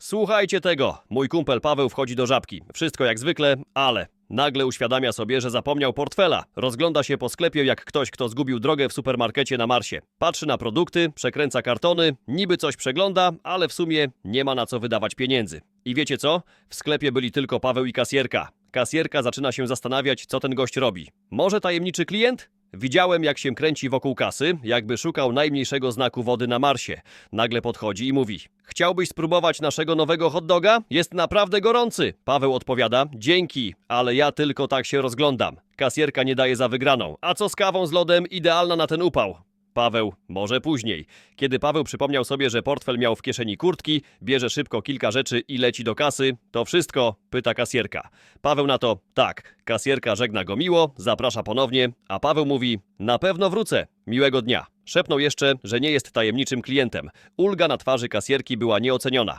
Słuchajcie tego. Mój kumpel Paweł wchodzi do żabki. Wszystko jak zwykle, ale nagle uświadamia sobie, że zapomniał portfela. Rozgląda się po sklepie jak ktoś, kto zgubił drogę w supermarkecie na Marsie. Patrzy na produkty, przekręca kartony, niby coś przegląda, ale w sumie nie ma na co wydawać pieniędzy. I wiecie co? W sklepie byli tylko Paweł i kasjerka. Kasjerka zaczyna się zastanawiać, co ten gość robi. Może tajemniczy klient? Widziałem, jak się kręci wokół kasy, jakby szukał najmniejszego znaku wody na Marsie. Nagle podchodzi i mówi: Chciałbyś spróbować naszego nowego hot doga? Jest naprawdę gorący. Paweł odpowiada: Dzięki, ale ja tylko tak się rozglądam. Kasjerka nie daje za wygraną. A co z kawą z lodem? Idealna na ten upał. Paweł, może później. Kiedy Paweł przypomniał sobie, że portfel miał w kieszeni kurtki, bierze szybko kilka rzeczy i leci do kasy, to wszystko? Pyta kasjerka. Paweł na to, tak. Kasjerka żegna go miło, zaprasza ponownie, a Paweł mówi, na pewno wrócę. Miłego dnia. Szepnął jeszcze, że nie jest tajemniczym klientem. Ulga na twarzy kasjerki była nieoceniona.